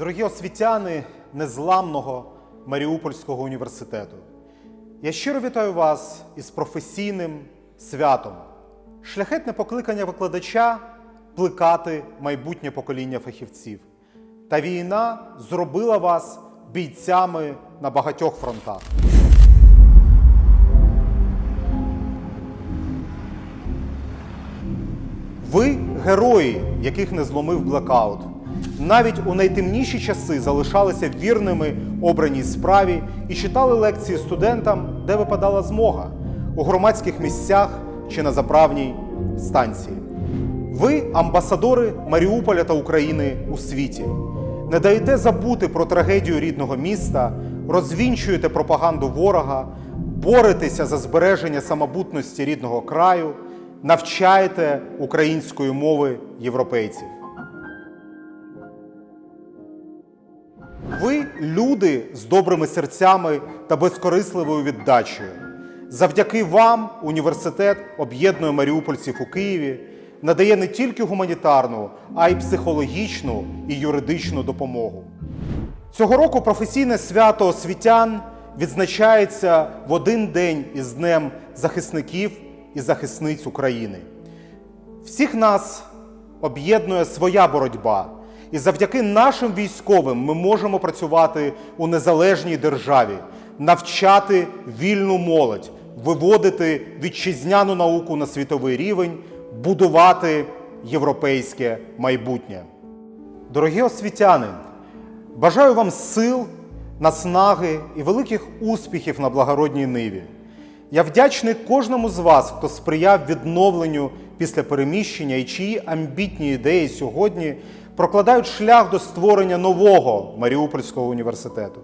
Дорогі освітяни незламного Маріупольського університету, я щиро вітаю вас із професійним святом. Шляхетне покликання викладача плекати майбутнє покоління фахівців. Та війна зробила вас бійцями на багатьох фронтах. Ви герої, яких не зломив блекаут. Навіть у найтемніші часи залишалися вірними обраній справі і читали лекції студентам, де випадала змога у громадських місцях чи на заправній станції. Ви амбасадори Маріуполя та України у світі. Не даєте забути про трагедію рідного міста, розвінчуєте пропаганду ворога, боретеся за збереження самобутності рідного краю, навчаєте української мови європейців. Люди з добрими серцями та безкорисливою віддачею. Завдяки вам університет об'єднує маріупольців у Києві, надає не тільки гуманітарну, а й психологічну і юридичну допомогу. Цього року професійне свято освітян відзначається в один день із Днем захисників і захисниць України. Всіх нас об'єднує своя боротьба, і завдяки нашим військовим ми можемо працювати у незалежній державі, навчати вільну молодь, виводити вітчизняну науку на світовий рівень, будувати європейське майбутнє. Дорогі освітяни, бажаю вам сил, наснаги і великих успіхів на благородній ниві. Я вдячний кожному з вас, хто сприяв відновленню після переміщення і чиї амбітні ідеї сьогодні прокладають шлях до створення нового Маріупольського університету.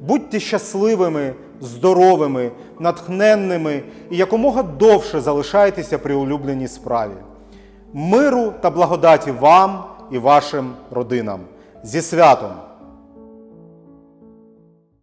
Будьте щасливими, здоровими, натхненними і якомога довше залишайтеся при улюбленій справі. Миру та благодаті вам і вашим родинам. Зі святом!